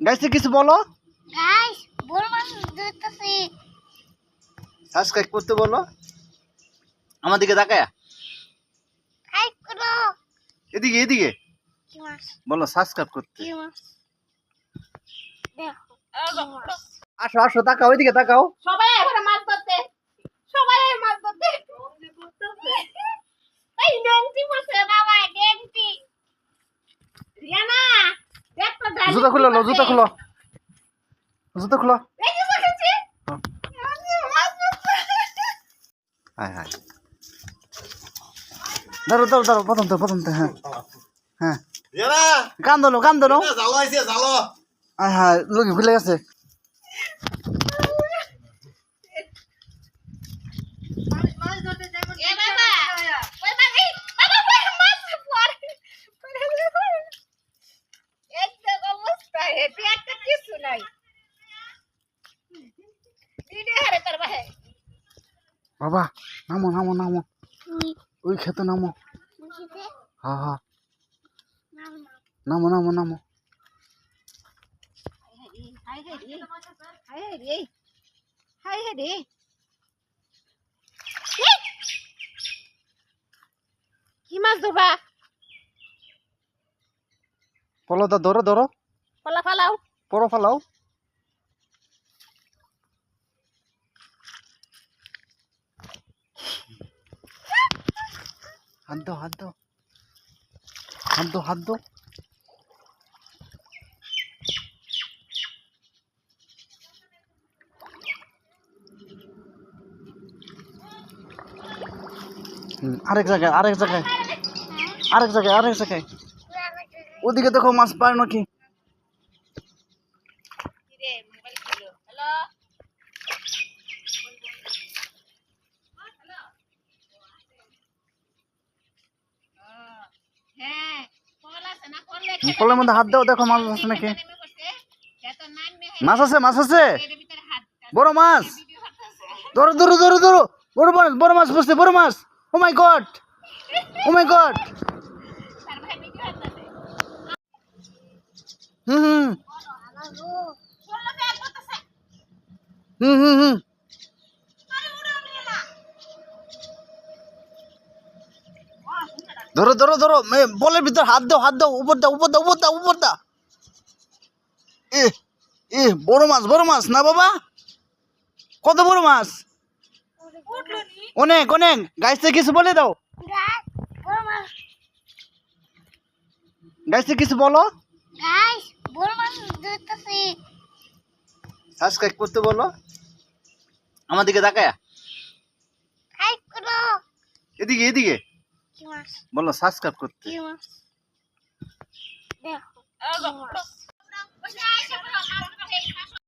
গাইছে কিছু বলো? গাইস বড় মাছ ধরতেছি। সাবস্ক্রাইব করতে বলো। আমার দিকে তাকায়া। হাই করো। এদিকে এদিকে। কি মাছ? বলো সাবস্ক্রাইব করতে। কি মাছ? দেখো আসো আসো তাকাও এদিকে তাকাও। সবাই এবারে মাছ ধরতে সবাই মাছ ধরতে এই ডেন্টি মাছে বাবা ডেন্টি রিয়ানা দেখ তো ডালি জুতা খুলো লো জুতা খুলো। জুতা খুলো। হ্যাঁ। হায় ধরো ধরো ধরো প্রথম তো প্রথম তো হ্যাঁ। হ্যাঁ। এরা কান হ্যাঁ হ্যাঁ লোক জালো আইছে জালো হায় হায় লুকি খুলে গেছে এ বাবা ওই বাবা এই বাবা ওই মাছ পড়ে একদম অবস্থা হেঁটে একটা কিছু নাই। হে বাবা নামো নামো নামো। ওই খেতে নামো। হ্যাঁ হ্যাঁ নামো নামো নামো। হাই রে হাই রে হাই রে কি মাছ ধরবা? পলতা ধরো ধরো। পলা ফালাও। পরো ফালাও। হাত দাও হাত দাও। হাত দাও হাত দাও। আরেক জায়গায় আরেক জায়গায়। আরেক জায়গায় আরেক জায়গায়। ওদিকে দেখো মাছ পায় নাকি রে মোবাইল ছিল হ্যালো হ্যাঁ কল আছে না করলে কলের মধ্যে হাত দাও, দেখো মাছ আছে নাকি। মাছ আছে মাছ আছে। বড় মাছ। ধরো ধরো ধরো ধরো। বড় মাছ বড় মাছ বসছে, বড় মাছ। ও মাই গড ও মাই গড হুম হুম হুম। ধরো ধরো ধরো বলের ভিতর হাত দাও হাত দাও উপর দাও উপর দাও উপর দাও উপর দাও। এ এ বড় মাছ বড় মাছ না বাবা? কত বড় মাছ? অনেক অনেক। গাইছে কিছু বলে দাও। গাইছে কিছু বলো। সাবস্ক্রাইব করতে বলো। আমার দিকে তাকায়। এদিকে এদিকে। বলো সাবস্ক্রাইব করতে। দেখো